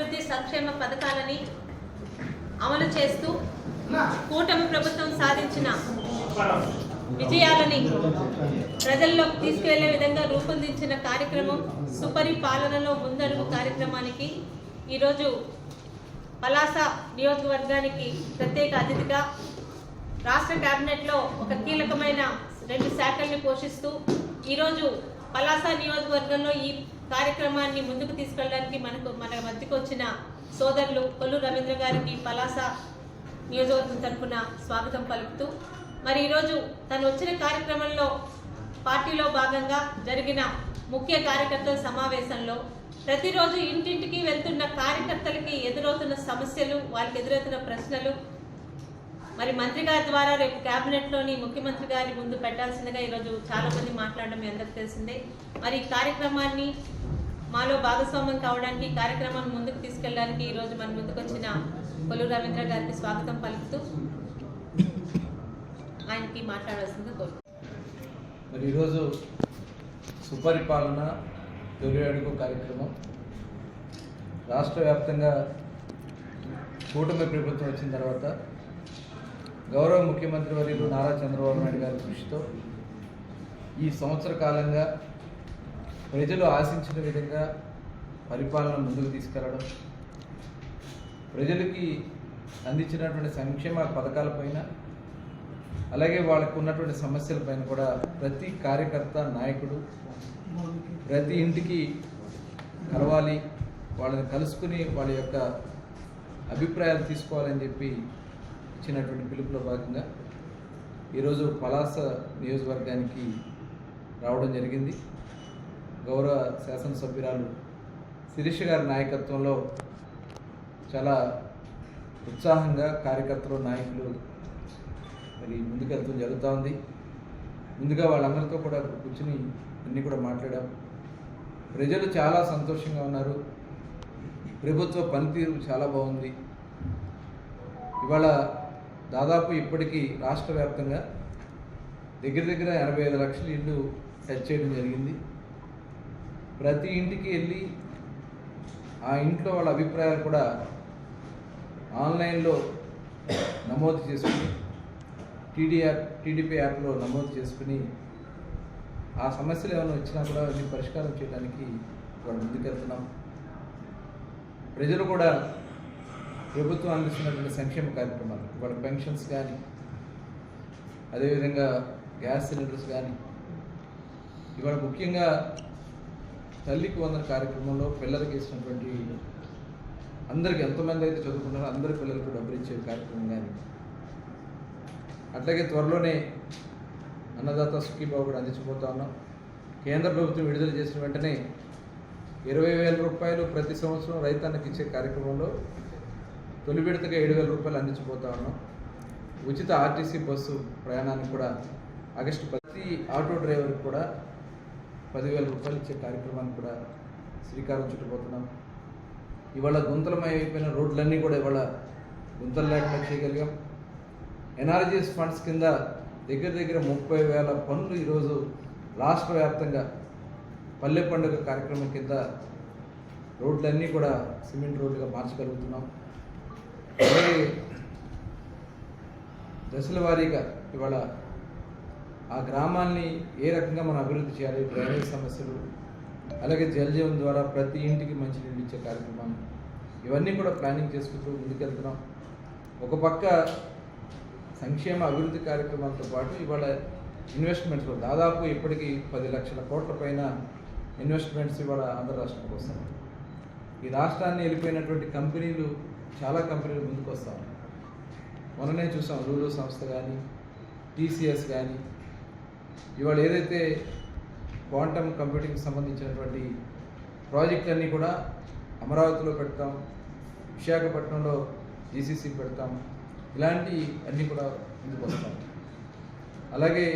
అభివృద్ధి సంక్షేమ పథకాలని అమలు చేస్తూ కూటమి ప్రభుత్వం సాధించిన విజయాలని ప్రజల్లోకి తీసుకువెళ్ళే విధంగా రూపొందించిన కార్యక్రమం సుపరిపాలనలో ముందడుగు కార్యక్రమానికి ఈరోజు పలాస నియోజకవర్గానికి ప్రత్యేక అతిథిగా రాష్ట్ర క్యాబినెట్లో ఒక కీలకమైన రెండు శాఖల్ని పోషిస్తూ ఈరోజు పలాస నియోజకవర్గంలో ఈ కార్యక్రమాన్ని ముందుకు తీసుకెళ్ళడానికి మనకు మన మధ్యకు వచ్చిన సోదరులు కొల్లు రవీంద్ర గారికి పలాస నియోజకవర్గం తరఫున స్వాగతం పలుకుతూ మరి ఈరోజు తను వచ్చిన కార్యక్రమంలో పార్టీలో భాగంగా జరిగిన ముఖ్య కార్యకర్తల సమావేశంలో ప్రతిరోజు ఇంటింటికి వెళ్తున్న కార్యకర్తలకి ఎదురవుతున్న సమస్యలు వాళ్ళకి ఎదురవుతున్న ప్రశ్నలు మరి మంత్రి గారి ద్వారా రేపు కేబినెట్లోని ముఖ్యమంత్రి గారి ముందు పెట్టాల్సిందిగా ఈరోజు చాలామంది మాట్లాడడం మీ అందరికి తెలిసిందే. మరి ఈ కార్యక్రమాన్ని మాలో భాగస్వామ్యం కావడానికి కార్యక్రమాన్ని ముందుకు తీసుకెళ్ళడానికి ఈరోజు మన ముందుకు వచ్చిన కొల్లు రవీంద్ర గారికి స్వాగతం పలుకుతూ ఆయనకి మాట్లాడాల్సింది కోరు. మరి ఈరోజు సుపరిపాలన తొలి అడుగు కార్యక్రమం. రాష్ట్ర వ్యాప్తంగా కూటమి ప్రభుత్వం వచ్చిన తర్వాత గౌరవ ముఖ్యమంత్రి వర్యులు నారా చంద్రబాబు నాయుడు గారి కృషితో ఈ సంవత్సర కాలంగా ప్రజలు ఆశించిన విధంగా పరిపాలన ముందుకు తీసుకెళ్ళడం ప్రజలకి అందించినటువంటి సంక్షేమ పథకాలపైన అలాగే వాళ్ళకు ఉన్నటువంటి సమస్యలపైన కూడా ప్రతి కార్యకర్త నాయకుడు ప్రతి ఇంటికి కలవాలి వాళ్ళని కలుసుకుని వాళ్ళ యొక్క అభిప్రాయాలు తీసుకోవాలని చెప్పి ఇచ్చినటువంటి పిలుపులో భాగంగా ఈరోజు పలాస నియోజకవర్గానికి రావడం జరిగింది. గౌరవ శాసనసభ్యురాలు శిరీష గారి నాయకత్వంలో చాలా ఉత్సాహంగా కార్యకర్తలు నాయకులు మరి ముందుకెళ్తూ జరుగుతూ ఉంది. ముందుగా వాళ్ళందరితో కూడా కూర్చుని అన్నీ కూడా మాట్లాడాం. ప్రజలు చాలా సంతోషంగా ఉన్నారు. ప్రభుత్వ పనితీరు చాలా బాగుంది. ఇవాళ దాదాపు ఇప్పటికీ రాష్ట్ర వ్యాప్తంగా దగ్గర దగ్గర ఎనభై ఐదు లక్షల ఇళ్ళు సెట్ చేయడం జరిగింది. ప్రతి ఇంటికి వెళ్ళి ఆ ఇంట్లో వాళ్ళ అభిప్రాయాలు కూడా ఆన్లైన్లో నమోదు చేసుకుని టీడీ యాప్ టీడీపీ యాప్లో నమోదు చేసుకుని ఆ సమస్యలు ఏమైనా వచ్చినా కూడా అవి పరిష్కారం చేయడానికి వాళ్ళు ముందుకెళ్తున్నాం. ప్రజలు కూడా ప్రభుత్వం అందిస్తున్నటువంటి సంక్షేమ కార్యక్రమాలు వాళ్ళ పెన్షన్స్ కానీ అదేవిధంగా గ్యాస్ సిలిండర్స్ కానీ ఇవాళ ముఖ్యంగా తల్లికి వందన కార్యక్రమంలో పిల్లలకి ఇచ్చినటువంటి అందరికి ఎంతమంది అయితే చదువుకున్నారో అందరి పిల్లలకు డబ్బులు ఇచ్చే కార్యక్రమం కానీ. అట్లాగే త్వరలోనే అన్నదాత సుఖీబాబు కూడా అందించబోతా ఉన్నాం. కేంద్ర ప్రభుత్వం విడుదల చేసిన వెంటనే ఇరవై వేల రూపాయలు ప్రతి సంవత్సరం రైతన్నకి ఇచ్చే కార్యక్రమంలో తొలి విడతగా ఏడు వేల రూపాయలు అందించబోతా ఉన్నాం. ఉచిత ఆర్టీసీ బస్సు ప్రయాణానికి కూడా ఆగస్టు ప్రతి ఆటో డ్రైవర్కి కూడా పదివేల రూపాయలు ఇచ్చే కార్యక్రమాన్ని కూడా శ్రీకారం చుట్టుపోతున్నాం. ఇవాళ గుంతలమై అయిపోయిన రోడ్లన్నీ కూడా ఇవాళ గుంతలు లేకుండా చేయగలిగాం. ఎన్ఆర్జీఎస్ ఫండ్స్ కింద దగ్గర దగ్గర ముప్పై వేల పనులు ఈరోజు రాష్ట్ర వ్యాప్తంగా పల్లె పండుగ కార్యక్రమం కింద రోడ్లన్నీ కూడా సిమెంట్ రోడ్లుగా మార్చగలుగుతున్నాం. అలాగే దశల వారీగా ఇవాళ ఆ గ్రామాల్ని ఏ రకంగా మనం అభివృద్ధి చేయాలి? డ్రైనేజ్ సమస్యలు అలాగే జలజీవం ద్వారా ప్రతి ఇంటికి మంచి నీళ్ళు ఇచ్చే కార్యక్రమం ఇవన్నీ కూడా ప్లానింగ్ చేసుకుంటూ ముందుకెళ్తున్నాం. ఒక పక్క సంక్షేమ అభివృద్ధి కార్యక్రమాలతో పాటు ఇవాళ ఇన్వెస్ట్మెంట్స్ దాదాపు ఇప్పటికీ పది లక్షల కోట్ల పైన ఇన్వెస్ట్మెంట్స్ ఇవాళ ఆంధ్ర రాష్ట్రంకి వస్తాయి ఈ రాష్ట్రాన్ని వెళ్ళిపోయినటువంటి కంపెనీలు చాలా కంపెనీలు ముందుకు వస్తా మొన్ననే చూసాం లూలు సంస్థ కానీ టీసీఎస్ కానీ ఇవాళ ఏదైతే క్వాంటమ్ కంప్యూటింగ్కి సంబంధించినటువంటి ప్రాజెక్టులన్నీ కూడా అమరావతిలో పెడతాం విశాఖపట్నంలో జీసీసీ పెడతాం ఇలాంటి అన్నీ కూడా ముందుకు వస్తాం. అలాగే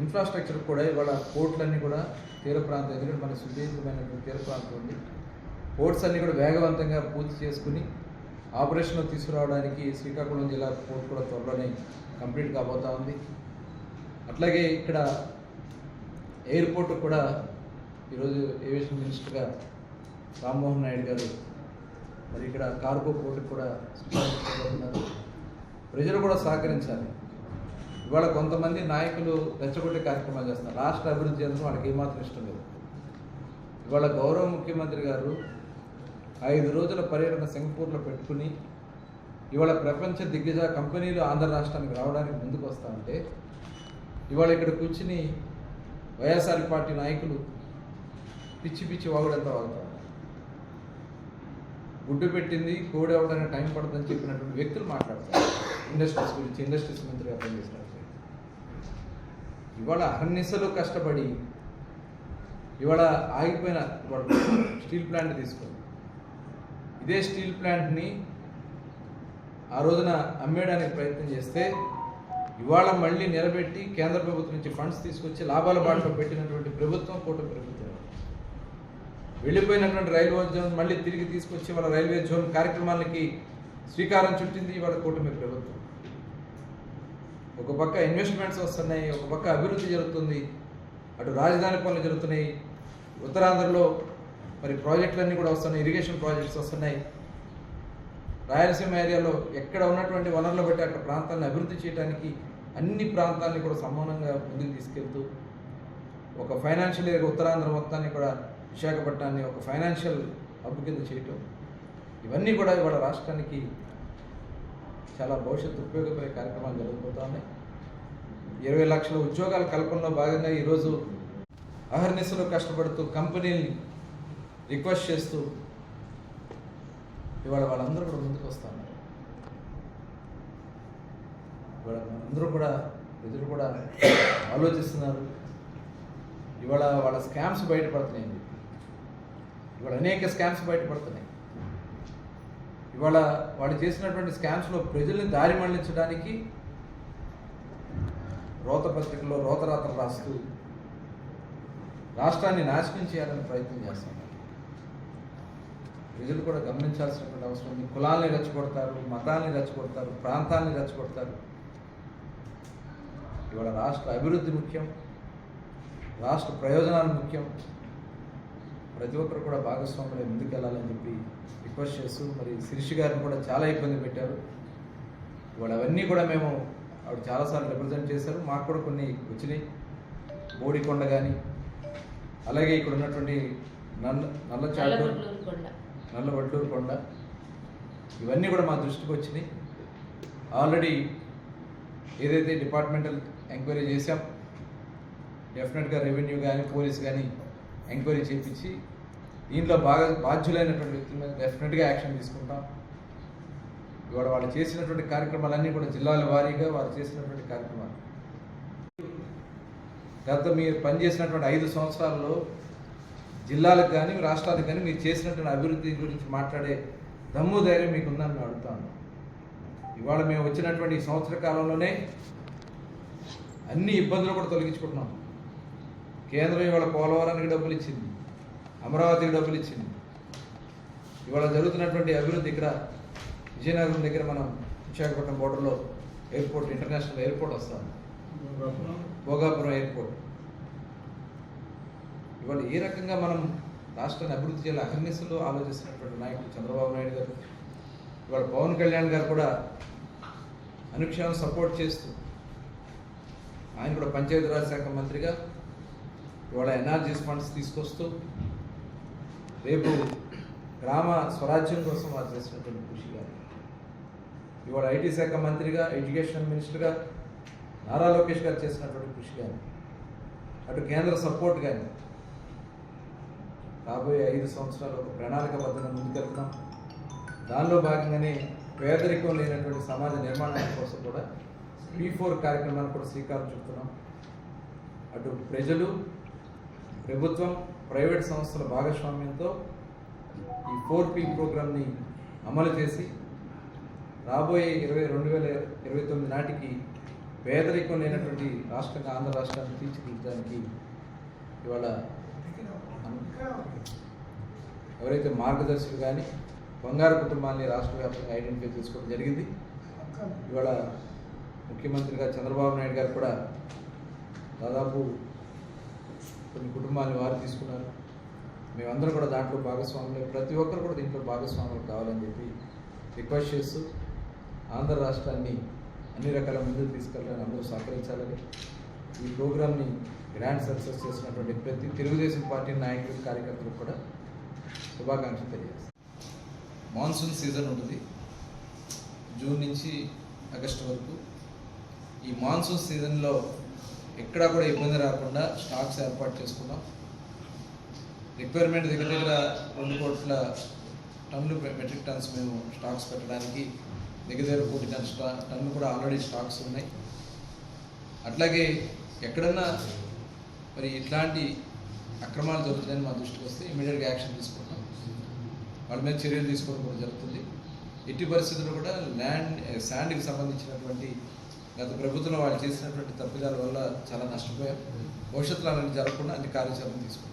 ఇన్ఫ్రాస్ట్రక్చర్ కూడా ఇవాళ పోర్ట్లన్నీ కూడా తీర ప్రాంతం ఎందుకంటే మన సుదీర్ఘమైనటువంటి తీర ప్రాంతం ఉంది. పోర్ట్స్ అన్నీ కూడా వేగవంతంగా పూర్తి చేసుకుని ఆపరేషన్లో తీసుకురావడానికి శ్రీకాకుళం జిల్లా పోర్ట్ కూడా త్వరలోనే కంప్లీట్ కాబోతా ఉంది. అట్లాగే ఇక్కడ ఎయిర్పోర్ట్ కూడా ఈరోజు ఏవియేషన్ మినిస్టర్గా రామ్మోహన్ నాయుడు గారు మరి ఇక్కడ కార్గో పోర్టుకు కూడా ఉన్నారు ప్రజలు కూడా సహకరించాలి. ఇవాళ కొంతమంది నాయకులు రెచ్చగొట్టే కార్యక్రమాలు చేస్తున్నారు. రాష్ట్ర అభివృద్ధి చెందడం వాళ్ళకి ఏమాత్రం ఇష్టం లేదు. ఇవాళ గౌరవ ముఖ్యమంత్రి గారు ఐదు రోజుల పర్యటన సింగపూర్లో పెట్టుకుని ఇవాళ ప్రపంచ దిగ్గజ కంపెనీలు ఆంధ్ర రాష్ట్రానికి రావడానికి ముందుకు వస్తా ఉంటే ఇవాళ ఇక్కడ కూర్చుని వైఎస్ఆర్ పార్టీ నాయకులు పిచ్చి పిచ్చి వాగుడంతా వాగుతారు. గుడ్డు పెట్టింది కోడి అవడానికి టైం పడుతుందని చెప్పినటువంటి వ్యక్తులు మాట్లాడతారు ఇండస్ట్రీస్ గురించి ఇండస్ట్రీస్ మంత్రిగా పనిచేస్తారు ఇవాళ అహర్నిశలు కష్టపడి ఇవాళ ఆగిపోయిన స్టీల్ ప్లాంట్ తీసుకొని ఇదే స్టీల్ ప్లాంట్ని ఆ రోజున అమ్మేయడానికి ప్రయత్నం చేస్తే ఇవాళ మళ్ళీ నిలబెట్టి కేంద్ర ప్రభుత్వం నుంచి ఫండ్స్ తీసుకొచ్చి లాభాల బాటలో పెట్టినటువంటి ప్రభుత్వం కూటమి ప్రభుత్వం. వెళ్ళిపోయినటువంటి రైల్వే జోన్ మళ్ళీ తిరిగి తీసుకొచ్చి వాళ్ళ రైల్వే జోన్ కార్యక్రమాలకి శ్రీకారం చుట్టింది ఇవాళ కూటమి ప్రభుత్వం. ఒక పక్క ఇన్వెస్ట్మెంట్స్ వస్తున్నాయి ఒక పక్క అభివృద్ధి జరుగుతుంది అటు రాజధాని పనులు జరుగుతున్నాయి ఉత్తరాంధ్రలో మరి ప్రాజెక్టులన్నీ కూడా వస్తున్నాయి ఇరిగేషన్ ప్రాజెక్ట్స్ వస్తున్నాయి. రాయలసీమ ఏరియాలో ఎక్కడ ఉన్నటువంటి వనరులు బట్టి అక్కడ ప్రాంతాలను అభివృద్ధి చేయడానికి అన్ని ప్రాంతాలని కూడా సమానంగా ముందుకు తీసుకెళ్తూ ఒక ఫైనాన్షియల్ ఉత్తరాంధ్ర మొత్తాన్ని కూడా విశాఖపట్నాన్ని ఒక ఫైనాన్షియల్ హబ్ కింద చేయటం ఇవన్నీ కూడా ఇవాళ రాష్ట్రానికి చాలా భవిష్యత్తు ఉపయోగపడే కార్యక్రమాలు జరగబోతా ఉన్నాయి. ఇరవై లక్షల ఉద్యోగాల కల్పనలో భాగంగా ఈరోజు అహర్నిశలు కష్టపడుతూ కంపెనీని రిక్వెస్ట్ చేస్తూ ఇవాళ వాళ్ళందరూ కూడా ముందుకు వస్తా ఉన్నారు ఇవాళ అందరూ కూడా ప్రజలు కూడా ఆలోచిస్తున్నారు. ఇవాళ వాళ్ళ స్కామ్స్ బయటపడుతున్నాయండి. ఇవాళ అనేక స్కామ్స్ బయటపడుతున్నాయి. ఇవాళ వాళ్ళు చేసినటువంటి స్కామ్స్లో ప్రజల్ని దారి మళ్ళించడానికి రోత పత్రికలో రోతరాతలు రాస్తూ రాష్ట్రాన్ని నాశనం చేయాలని ప్రయత్నం చేస్తున్నారు. ప్రజలు కూడా గమనించాల్సినటువంటి అవసరం ఉంది. కులాల్ని రెచ్చగొడతారు మతాల్ని రెచ్చగొడతారు ప్రాంతాల్ని రెచ్చగొడతారు. ఇవాళ రాష్ట్ర అభివృద్ధి ముఖ్యం రాష్ట్ర ప్రయోజనాలు ముఖ్యం. ప్రతి ఒక్కరు కూడా భాగస్వాములై ముందుకు వెళ్ళాలని చెప్పి రిక్వెస్ట్ చేస్తూ మరి శిరీష్ గారిని కూడా చాలా ఇబ్బంది పెట్టారు. ఇవాళ అవన్నీ కూడా మేము ఆవిడ చాలాసార్లు రిప్రజెంట్ చేశారు. మాకు కూడా కొన్ని వచ్చినాయి. బోడికొండ కానీ అలాగే ఇక్కడ ఉన్నటువంటి నల్ల నల్ల చాటు నల్ల వడ్లూరు కొండ. ఇవన్నీ కూడా మా దృష్టికి వచ్చినాయి. ఆల్రెడీ ఏదైతే డిపార్ట్మెంటల్ ఎంక్వైరీ చేసాం డెఫినెట్గా రెవెన్యూ కానీ పోలీస్ కానీ ఎంక్వైరీ చేయించి దీంట్లో బాగా బాధ్యులైనటువంటి వ్యక్తుల మీద డెఫినెట్గా యాక్షన్ తీసుకుంటాం. ఇవాళ వాళ్ళు చేసినటువంటి కార్యక్రమాలన్నీ కూడా జిల్లాల వారీగా వారు చేసినటువంటి కార్యక్రమాలు. గత మీరు పనిచేసినటువంటి ఐదు సంవత్సరాల్లో జిల్లాలకు కానీ రాష్ట్రాలకు కానీ మీరు చేసినటువంటి అభివృద్ధి గురించి మాట్లాడే దమ్ము ధైర్యం మీకు ఉందని మేము అడుగుతాను ఇవాళ మేము వచ్చినటువంటి ఈ సంవత్సర కాలంలోనే అన్ని ఇబ్బందులు కూడా తొలగించుకుంటున్నాం. కేంద్రం ఇవాళ పోలవరానికి డబ్బులు ఇచ్చింది. అమరావతికి డబ్బులు ఇచ్చింది. ఇవాళ జరుగుతున్నటువంటి అభివృద్ధి ఇక్కడ విజయనగరం దగ్గర మనం విశాఖపట్నం బోర్డర్లో ఎయిర్పోర్ట్ ఇంటర్నేషనల్ ఎయిర్పోర్ట్ వస్తాం. భోగాపురం ఎయిర్పోర్ట్ ఇవాళ ఏ రకంగా మనం రాష్ట్రాన్ని అభివృద్ధి చేయాలి అహర్నిశలో ఆలోచిస్తున్నటువంటి నాయకుడు చంద్రబాబు నాయుడు గారు ఇవాళ పవన్ కళ్యాణ్ గారు కూడా అనుక్షణం సపోర్ట్ చేస్తూ ఆయన కూడా పంచాయతీరాజ్ శాఖ మంత్రిగా ఇవాళ ఎన్ఆర్జీస్ ఫండ్స్ తీసుకొస్తూ రేపు గ్రామ స్వరాజ్యం కోసం వారు చేసినటువంటి కృషి కానీ ఇవాళ ఐటీ శాఖ మంత్రిగా ఎడ్యుకేషన్ మినిస్టర్గా నారా లోకేష్ గారు చేసినటువంటి కృషి కానీ అటు కేంద్ర సపోర్ట్ కానీ రాబోయే ఐదు సంవత్సరాలు ఒక ప్రణాళికబద్ధంగా ముందుకెళ్తున్నాం. దానిలో భాగంగానే పేదరికం లేనటువంటి సమాజ నిర్మాణం కోసం కూడా పీ ఫోర్ కార్యక్రమాన్ని కూడా శ్రీకారం చుడుతున్నాం. అటు ప్రజలు ప్రభుత్వం ప్రైవేట్ సంస్థల భాగస్వామ్యంతో ఈ ఫోర్ పీ ప్రోగ్రామ్ని అమలు చేసి రాబోయే ఇరవై రెండు వేల ఇరవై తొమ్మిది నాటికి పేదరికం లేనటువంటి రాష్ట్రంగా ఆంధ్ర రాష్ట్రాన్ని తీర్చిదిద్దడానికి ఇవాళ ఎవరైతే మార్గదర్శకులు కానీ బంగారు కుటుంబాన్ని రాష్ట్ర వ్యాప్తంగా ఐడెంటిఫై చేసుకోవడం జరిగింది. ఇవాళ ముఖ్యమంత్రిగా చంద్రబాబు నాయుడు గారు కూడా దాదాపు కొన్ని కుటుంబాలను వారు తీసుకున్నారు. మేమందరం కూడా దాంట్లో భాగస్వాములు. ప్రతి ఒక్కరు కూడా దీంట్లో భాగస్వాములు కావాలని చెప్పి రిక్వెస్ట్ చేస్తూ ఆంధ్ర రాష్ట్రాన్ని అన్ని రకాల ముందుకు తీసుకెళ్ళాలని అందరూ సహకరించాలని ఈ ప్రోగ్రామ్ని గ్రాండ్ సక్సెస్ చేసినటువంటి ప్రతి తెలుగుదేశం పార్టీ నాయకులు కార్యకర్తలకు కూడా శుభాకాంక్షలు తెలియజేస్తాను మాన్సూన్ సీజన్ ఉంటుంది. జూన్ నుంచి ఆగస్టు వరకు ఈ మాన్సూన్ సీజన్లో ఎక్కడా కూడా ఇబ్బంది రాకుండా స్టాక్స్ ఏర్పాటు చేసుకున్నాం. రిక్వైర్మెంట్ దగ్గర దగ్గర రెండు కోట్ల టన్నులు మెట్రిక్ టన్స్ మేము స్టాక్స్ పెట్టడానికి దగ్గర దగ్గర కోటి టన్ స్టా కూడా ఆల్రెడీ స్టాక్స్ ఉన్నాయి. అట్లాగే ఎక్కడన్నా మరి ఇట్లాంటి అక్రమాలు జరుగుతాయని మా దృష్టికి వస్తే ఇమీడియట్గా యాక్షన్ తీసుకుంటాం. వాళ్ళ మీద చర్యలు తీసుకోవడం కూడా జరుగుతుంది. ఎట్టి పరిస్థితుల్లో కూడా ల్యాండ్ శాండ్కి సంబంధించినటువంటి గత ప్రభుత్వంలో వాళ్ళు చేసినటువంటి తప్పిదాల వల్ల చాలా నష్టపోయాం. భవిష్యత్తులో అలాంటి జరగకుండా అన్ని కార్యాచరణ తీసుకుంటాం